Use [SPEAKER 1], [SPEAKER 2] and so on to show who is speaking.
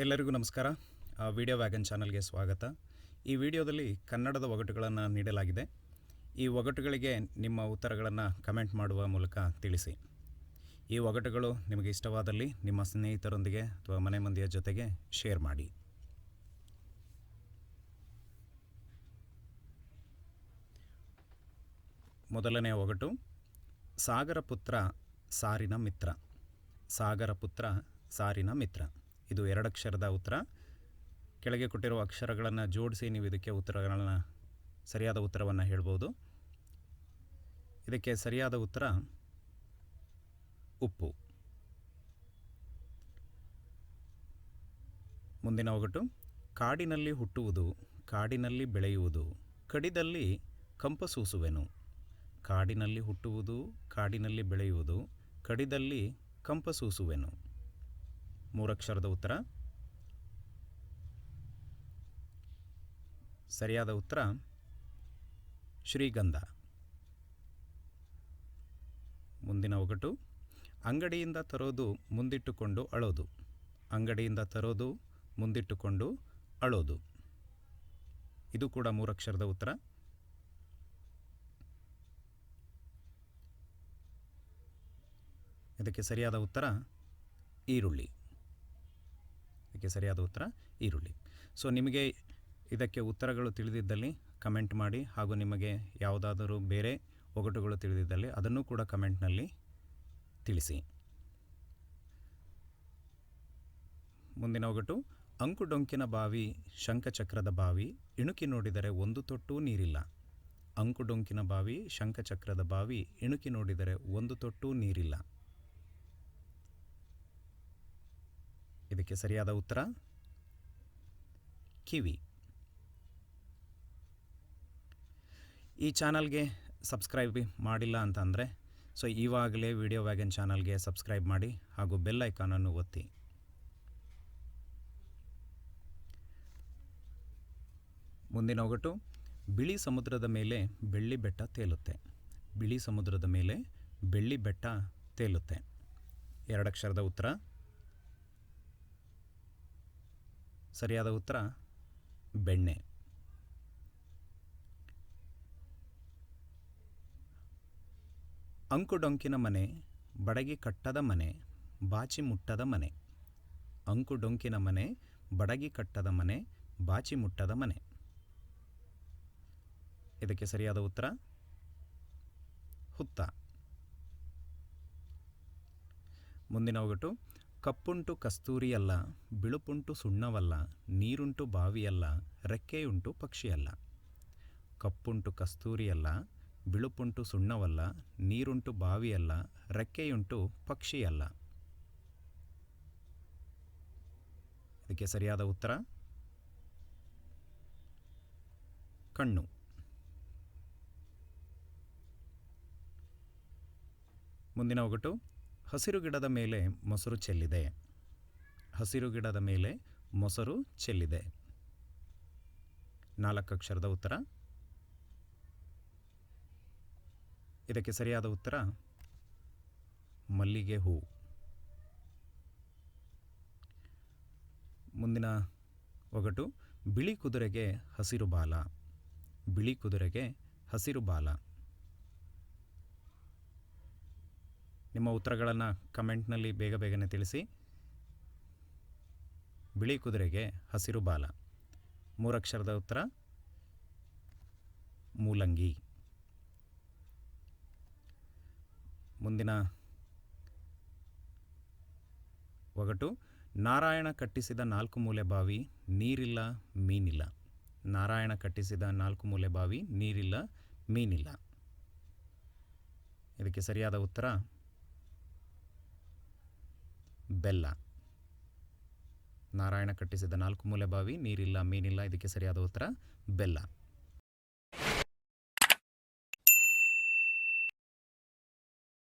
[SPEAKER 1] ಎಲ್ಲರಿಗೂ ನಮಸ್ಕಾರ. Video wagon ಚಾನಲ್ಗೆ ಸ್ವಾಗತ. ಈ ವಿಡಿಯೋದಲ್ಲಿ ಕನ್ನಡದ ಒಗಟುಗಳನ್ನು ನೀಡಲಾಗಿದೆ. ಈ ಒಗಟುಗಳಿಗೆ ನಿಮ್ಮ ಉತ್ತರಗಳನ್ನು ಕಮೆಂಟ್ ಮಾಡುವ ಮೂಲಕ ತಿಳಿಸಿ. ಈ ಒಗಟುಗಳು ನಿಮಗೆ ಇಷ್ಟವಾದಲ್ಲಿ ನಿಮ್ಮ ಸ್ನೇಹಿತರೊಂದಿಗೆ ಅಥವಾ ಮನೆ ಮಂದಿಯ ಜೊತೆಗೆ ಶೇರ್ ಮಾಡಿ. ಮೊದಲನೆಯ ಒಗಟು ಸಾಗರ ಪುತ್ರ ಸಾರಿನ ಮಿತ್ರ. ಸಾಗರ ಪುತ್ರ ಸಾರಿನ ಮಿತ್ರ. ಇದು ಎರಡಕ್ಷರದ ಉತ್ತರ. ಕೆಳಗೆ ಕೊಟ್ಟಿರುವ ಅಕ್ಷರಗಳನ್ನು ಜೋಡಿಸಿ ನೀವು ಇದಕ್ಕೆ ಉತ್ತರಗಳನ್ನು, ಸರಿಯಾದ ಉತ್ತರವನ್ನು ಹೇಳ್ಬೋದು. ಇದಕ್ಕೆ ಸರಿಯಾದ ಉತ್ತರ ಉಪ್ಪು. ಮುಂದಿನ ಒಗಟು, ಕಾಡಿನಲ್ಲಿ ಹುಟ್ಟುವುದು, ಕಾಡಿನಲ್ಲಿ ಬೆಳೆಯುವುದು, ಕಡಿದಲ್ಲಿ ಕಂಪಸೂಸುವೆನು ಕಾಡಿನಲ್ಲಿ ಹುಟ್ಟುವುದು, ಕಾಡಿನಲ್ಲಿ ಬೆಳೆಯುವುದು, ಕಡಿದಲ್ಲಿ ಕಂಪಸೂಸುವೆನು ಮೂರಕ್ಷರದ ಉತ್ತರ. ಸರಿಯಾದ ಉತ್ತರ, ಶ್ರೀಗಂಧ. ಮುಂದಿನ ಒಗಟು, ಅಂಗಡಿಯಿಂದ ತರೋದು ಮುಂದಿಟ್ಟುಕೊಂಡು ಅಳೋದು. ಅಂಗಡಿಯಿಂದ ತರೋದು ಮುಂದಿಟ್ಟುಕೊಂಡು ಅಳೋದು. ಇದು ಕೂಡ ಮೂರಕ್ಷರದ ಉತ್ತರ. ಇದಕ್ಕೆ ಸರಿಯಾದ ಉತ್ತರ, ಈರುಳ್ಳಿ. ಇದಕ್ಕೆ ಸರಿಯಾದ ಉತ್ತರ ಈರುಳ್ಳಿ. ಸೊ ನಿಮಗೆ ಇದಕ್ಕೆ ಉತ್ತರಗಳು ತಿಳಿದಿದ್ದಲ್ಲಿ ಕಮೆಂಟ್ ಮಾಡಿ ಹಾಗೂ ನಿಮಗೆ ಯಾವುದಾದರೂ ಬೇರೆ ಒಗಟುಗಳು ತಿಳಿದಿದ್ದಲ್ಲಿ ಅದನ್ನು ಕೂಡ ಕಮೆಂಟ್ನಲ್ಲಿ ತಿಳಿಸಿ. ಮುಂದಿನ ಒಗಟು ಅಂಕುಡೊಂಕಿನ ಬಾವಿ, ಶಂಖಚಕ್ರದ ಬಾವಿ, ಇಣುಕಿ ನೋಡಿದರೆ ಒಂದು ತೊಟ್ಟೂ ನೀರಿಲ್ಲ. ಅಂಕುಡೊಂಕಿನ ಬಾವಿ, ಶಂಖಚಕ್ರದ ಬಾವಿ, ಇಣುಕಿ ನೋಡಿದರೆ ಒಂದು ತೊಟ್ಟೂ ನೀರಿಲ್ಲ. ಇದಕ್ಕೆ ಸರಿಯಾದ ಉತ್ತರ? ಕಿವಿ. ಈ ಚಾನಲ್ಗೆ ಸಬ್ಸ್ಕ್ರೈಬ್ ಮಾಡಿಲ್ಲ ಅಂತ ಅಂದರೆ ಸೊ ಇವಾಗಲೇ ವಿಡಿಯೋ ವ್ಯಾಗನ್ ಚಾನಲ್ಗೆ ಸಬ್ಸ್ಕ್ರೈಬ್ ಮಾಡಿ ಹಾಗೂ ಬೆಲ್ ಐಕಾನನ್ನು ಒತ್ತಿ. ಮುಂದಿನ ಒಗಟು, ಬಿಳಿ ಸಮುದ್ರದ ಮೇಲೆ ಬೆಳ್ಳಿ ಬೆಟ್ಟ ತೇಲುತ್ತೆ. ಬಿಳಿ ಸಮುದ್ರದ ಮೇಲೆ ಬೆಳ್ಳಿ ಬೆಟ್ಟ ತೇಲುತ್ತೆ. ಎರಡಕ್ಷರದ ಉತ್ತರ ಸರಿಯಾದ ಉತ್ತರ, ಬೆಣ್ಣೆ. ಅಂಕುಡೊಂಕಿನ ಮನೆ, ಬಡಗಿ ಕಟ್ಟದ ಮನೆ, ಬಾಚಿ ಮುಟ್ಟದ ಮನೆ. ಅಂಕುಡೊಂಕಿನ ಮನೆ, ಬಡಗಿ ಕಟ್ಟದ ಮನೆ, ಬಾಚಿ ಮುಟ್ಟದ ಮನೆ. ಇದಕ್ಕೆ ಸರಿಯಾದ ಉತ್ತರ, ಹುತ್ತ. ಮುಂದಿನ ಒಗಟು ಕಪ್ಪುಂಟು ಕಸ್ತೂರಿಯಲ್ಲ, ಬಿಳುಪುಂಟು ಸುಣ್ಣವಲ್ಲ, ನೀರುಂಟು ಬಾವಿಯಲ್ಲ, ರೆಕ್ಕೆಯುಂಟು ಪಕ್ಷಿಯಲ್ಲ. ಕಪ್ಪುಂಟು ಕಸ್ತೂರಿಯಲ್ಲ, ಬಿಳುಪುಂಟು ಸುಣ್ಣವಲ್ಲ, ನೀರುಂಟು ಬಾವಿಯಲ್ಲ, ರೆಕ್ಕೆಯುಂಟು ಪಕ್ಷಿಯಲ್ಲ. ಇದಕ್ಕೆ ಸರಿಯಾದ ಉತ್ತರ? ಕಣ್ಣು. ಮುಂದಿನ ಒಗಟು. ಹಸಿರು ಗಿಡದ ಮೇಲೆ ಮೊಸರು ಚೆಲ್ಲಿದೆ. ಹಸಿರು ಗಿಡದ ಮೇಲೆ ಮೊಸರು ಚೆಲ್ಲಿದೆ. ನಾಲ್ಕು ಅಕ್ಷರದ ಉತ್ತರ. ಇದಕ್ಕೆ ಸರಿಯಾದ ಉತ್ತರ ಮಲ್ಲಿಗೆ ಹೂ. ಮುಂದಿನ ಒಗಟು ಬಿಳಿ ಕುದುರೆಗೆ ಹಸಿರು ಬಾಲ. ಬಿಳಿ ಕುದುರೆಗೆ ಹಸಿರು ಬಾಲ. ನಿಮ್ಮ ಉತ್ತರಗಳನ್ನು ಕಮೆಂಟ್ನಲ್ಲಿ ಬೇಗ ಬೇಗನೆ ತಿಳಿಸಿ. ಬಿಳಿ ಕುದುರೆಗೆ ಹಸಿರು ಬಾಲ. ಮೂರಕ್ಷರದ ಉತ್ತರ. ಮೂಲಂಗಿ. ಮುಂದಿನ ಒಗಟು. ನಾರಾಯಣ ಕಟ್ಟಿಸಿದ ನಾಲ್ಕು ಮೂಲೆ ಬಾವಿ, ನೀರಿಲ್ಲ, ಮೀನಿಲ್ಲ. ನಾರಾಯಣ ಕಟ್ಟಿಸಿದ ನಾಲ್ಕು ಮೂಲೆ ಬಾವಿ, ನೀರಿಲ್ಲ, ಮೀನಿಲ್ಲ. ಇದಕ್ಕೆ ಸರಿಯಾದ ಉತ್ತರ ಬೆಲ್ಲ. ನಾರಾಯಣ ಕಟ್ಟಿಸಿದ ನಾಲ್ಕು ಮೂಲೆ ಬಾವಿ ನೀರಿಲ್ಲ ಮೀನಿಲ್ಲ ಇದಕ್ಕೆ ಸರಿಯಾದ ಉತ್ತರ ಬೆಲ್ಲ.